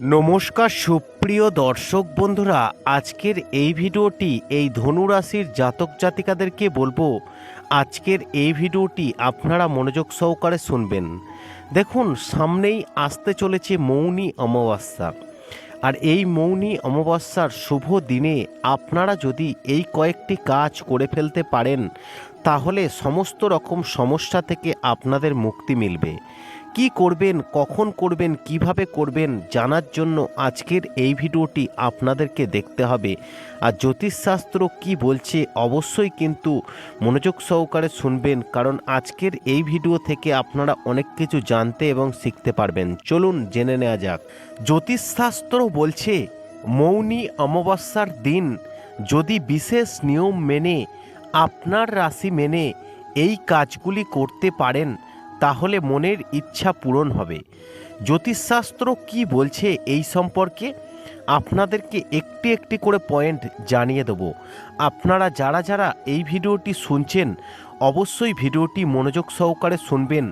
নমস্কার, সুপ্রিয় দর্শক বন্ধুরা, আজকের এই ভিডিওটি এই ধনুরাশির জাতক জাতিকাদেরকে বলব, আজকের এই ভিডিওটি আপনারা মনোযোগ সহকারে শুনবেন। দেখুন, সামনেই আসতে চলেছে মৌনী অমাবস্যা। আর এই মৌনী অমাবস্যার শুভ দিনে আপনারা যদি এই কয়েকটি কাজ করে ফেলতে পারেন, তাহলে সমস্ত রকম সমস্যা থেকে আপনাদের মুক্তি মিলবে। কি করবেন, কখন করবেন, কীভাবে করবেন জানার জন্য আজকের এই ভিডিওটি আপনাদেরকে দেখতে হবে। আর জ্যোতিষশাস্ত্র কি বলছে অবশ্যই কিন্তু মনোযোগ সহকারে শুনবেন, কারণ আজকের এই ভিডিও থেকে আপনারা অনেক কিছু জানতে এবং শিখতে পারবেন। চলুন জেনে নেওয়া যাক। জ্যোতিষশাস্ত্র বলছে, মৌনী অমাবস্যার দিন যদি বিশেষ নিয়ম মেনে, আপনার রাশি মেনে এই কাজগুলি করতে পারেন তাহলে মনের ইচ্ছা পূরণ হবে। জ্যোতিষশাস্ত্র কি বলছে এই সম্পর্কে? আপনাদেরকে একটি একটি করে পয়েন্ট জানিয়ে দেব। আপনারা যারা যারা এই ভিডিওটি শুনছেন, অবশ্যই ভিডিওটি মনোযোগ সহকারে শুনবেন।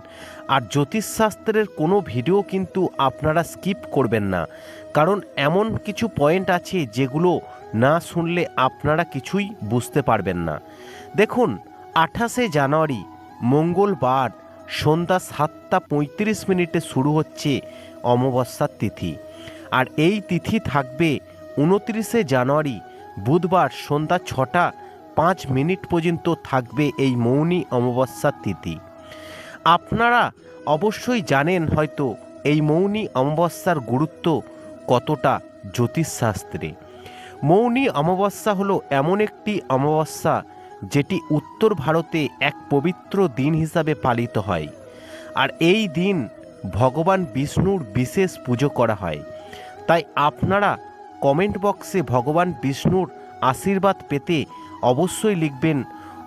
আর জ্যোতিষশাস্ত্রের কোনো ভিডিও কিন্তু আপনারা স্কিপ করবেন না। কারণ এমন কিছু পয়েন্ট আছে যেগুলো না শুনলে আপনারা কিছুই বুঝতে পারবেন না। দেখুন, আঠাশে জানুয়ারি, মঙ্গলবার সন্ধ্যা সাতটা পঁয়ত্রিশ মিনিটে শুরু হচ্ছে অমাবস্যার তিথি। আর এই তিথি থাকবে উনত্রিশে জানুয়ারি, বুধবার সন্ধ্যা ছটা পাঁচ মিনিট পর্যন্ত থাকবে এই মৌনী অমাবস্যার তিথি। আপনারা অবশ্যই জানেন হয়তো এই মৌনী অমাবস্যার গুরুত্ব কতটা জ্যোতিষশাস্ত্রে। মৌনী অমাবস্যা হলো এমন একটি অমাবস্যা যেটি উত্তর ভারতে এক পবিত্র দিন হিসাবে পালিত হয়। আর এই দিন ভগবান বিষ্ণুর বিশেষ পুজো করা হয়। তাই আপনারা কমেন্ট বক্সে ভগবান বিষ্ণুর আশীর্বাদ পেতে অবশ্যই লিখবেন,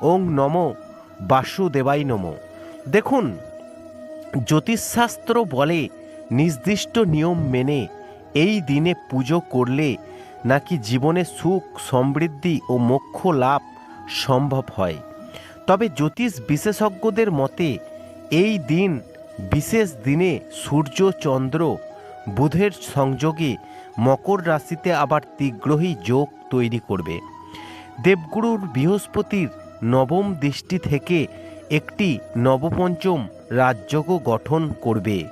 ওং নম বাসুদেবাই নম। দেখুন, জ্যোতিষশাস্ত্র বলে নির্দিষ্ট নিয়ম মেনে এই দিনে পুজো করলে নাকি জীবনে সুখ, সমৃদ্ধি ও মোক্ষ লাভ সম্ভব হয়। তবে জ্যোতিষ বিশেষজ্ঞদের মতে, এই দিন, বিশেষ দিনে সূর্য, চন্দ্র, বুধের সংযোগে মকর রাশিতে আবার তীগ্রহী যোগ তৈরি করবে। দেবগুরুর বৃহস্পতির নবম দৃষ্টি থেকে একটি নবপঞ্চম রাজযোগ গঠন করবে।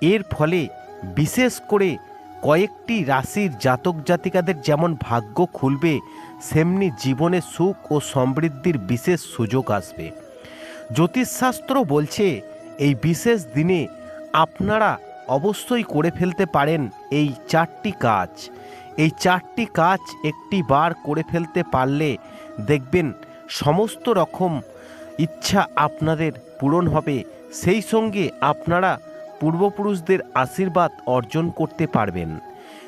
এর ফলে বিশেষ করে কয়েকটি রাশির জাতক জাতিকাদের যেমন ভাগ্য খুলবে, সেমনি জীবনে সুখ ও সমৃদ্ধির বিশেষ সুযোগ আসবে। জ্যোতিষশাস্ত্র বলছে, এই বিশেষ দিনে আপনারা অবশ্যই করে ফেলতে পারেন এই চারটি কাজ। এই চারটি কাজ একটি বার করে ফেলতে পারলে দেখবেন সমস্ত রকম ইচ্ছা আপনাদের পূরণ হবে। সেই সঙ্গে আপনারা পূর্বপুরুষদের আশীর্বাদ অর্জন করতে পারবেন।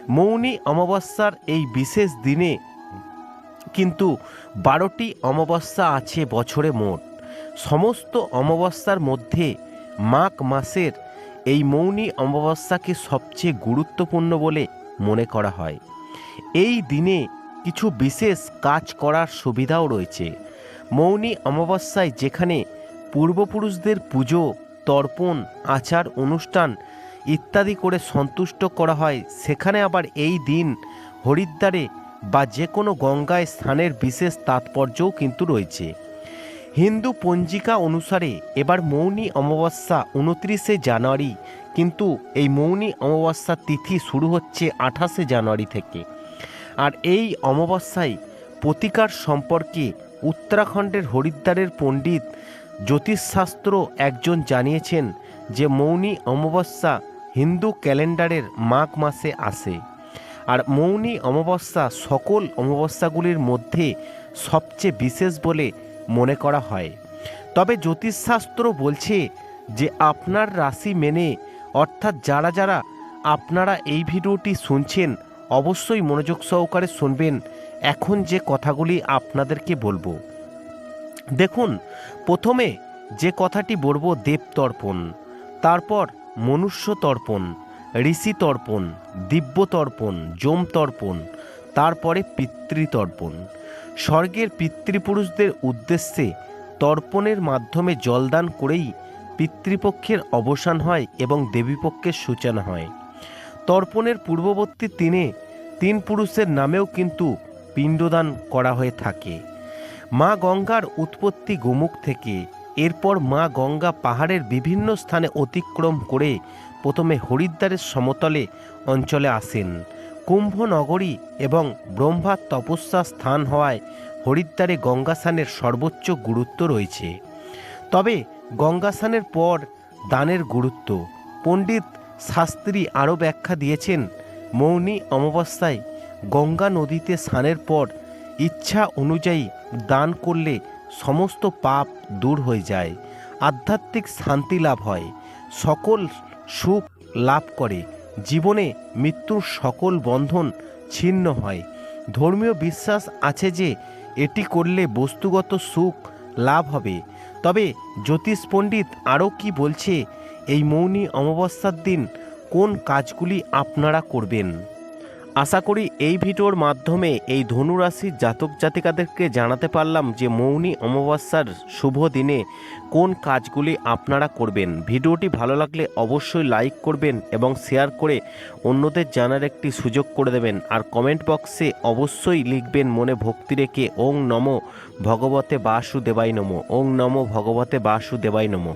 মৌনী অমাবস্যার এই বিশেষ দিনে কিন্তু বারোটি অমাবস্যা আছে বছরে মোট। সমস্ত অমাবস্যার মধ্যে মাঘ মাসের এই মৌনী অমাবস্যাকে সবচেয়ে গুরুত্বপূর্ণ বলে মনে করা হয়। এই দিনে কিছু বিশেষ কাজ করার সুবিধাও রয়েছে। মৌনী অমাবস্যায় যেখানে পূর্বপুরুষদের পুজো তর্পণ, আচার, অনুষ্ঠান ইত্যাদি করে সন্তুষ্ট করা হয়। সেখানে আবার এই দিন হরিদ্বারে বা যে কোনো গঙ্গায় স্থানের বিশেষ তাৎপর্যও কিন্তু রয়েছে। হিন্দু পঞ্জিকা অনুসারে এবার মৌনী অমাবস্যা উনত্রিশে জানুয়ারি, কিন্তু এই মৌনী অমাবস্যার তিথি শুরু হচ্ছে আঠাশে জানুয়ারি থেকে। আর এই অমাবস্যায় প্রতিকার সম্পর্কে উত্তরাখণ্ডের হরিদ্বারের পণ্ডিত জ্যোতিষশাস্ত্র একজন জানিয়েছেন যে মৌনী অমাবস্যা হিন্দু ক্যালেন্ডারের মাঘ মাসে আসে। আর মৌনী অমাবস্যা সকল অমাবস্যাগুলির মধ্যে সবচেয়ে বিশেষ বলে মনে করা হয়। তবে জ্যোতিষশাস্ত্র বলছে যে আপনার রাশি মেনে, অর্থাৎ যারা যারা আপনারা এই ভিডিওটি শুনছেন, অবশ্যই মনোযোগ সহকারে শুনবেন। এখন যে কথাগুলি আপনাদেরকে বলব। দেখুন, প্রথমে যে কথাটি বলব দেবতর্পণ তারপর মনুষ্য তর্পণ, ঋষি তর্পণ, দিব্য তর্পণ, যম তর্পণ, তারপরে পিতৃতর্পণ স্বর্গের পিতৃপুরুষদের উদ্দেশ্যে তর্পণের মাধ্যমে জলদান করেই পিতৃপক্ষের অবসান হয় এবং দেবীপক্ষের সূচনা হয়। তর্পণের পূর্ববর্তী তিনে তিন পুরুষের নামেও কিন্তু পিণ্ডদান করা হয়ে থাকে। মা গঙ্গার উৎপত্তি গোমুখ থেকে। এরপর মা গঙ্গা পাহাড়ের বিভিন্ন স্থানে অতিক্রম করে প্রথমে হরিদ্বারের সমতলে অঞ্চলে আসেন। কুম্ভ নগরী এবং ব্রহ্মার তপস্যা স্থান হওয়ায় হরিদ্বারে গঙ্গাসানের সর্বোচ্চ গুরুত্ব রয়েছে। তবে গঙ্গাসানের পর দানের গুরুত্ব। পণ্ডিত শাস্ত্রী আরও ব্যাখ্যা দিয়েছেন, মৌনী অমাবস্যায় গঙ্গা নদীতে স্নানের পর ইচ্ছা অনুযায়ী দান করলে সমস্ত পাপ দূর হয়ে যায়, আধ্যাত্মিক শান্তি লাভ হয়, সকল সুখ লাভ করে, জীবনে মৃত্যুর সকল বন্ধন ছিন্ন হয়। ধর্মীয় বিশ্বাস আছে যে, এটি করলে বস্তুগত সুখ লাভ হবে। তবে জ্যোতিষ পণ্ডিত আরও কি বলছে, এই মৌনী অমাবস্যার দিন কোন কাজগুলি আপনারা করবেন? আশা করি এই ভিডিওর মাধ্যমে এই ধনুরাশির জাতক জাতিকাদেরকে জানাতে পারলাম যে মৌনী অমাবস্যার শুভ দিনে কোন কাজগুলি আপনারা করবেন। ভিডিওটি ভালো লাগলে অবশ্যই লাইক করবেন এবং শেয়ার করে অন্যদের জানার একটি সুযোগ করে দেবেন। আর কমেন্ট বক্সে অবশ্যই লিখবেন মনে ভক্তি রেখে, ওং নম ভগবতে বাসুদেবাই নম, ওং নম ভগবতে বাসু বাসুদেবাই নম।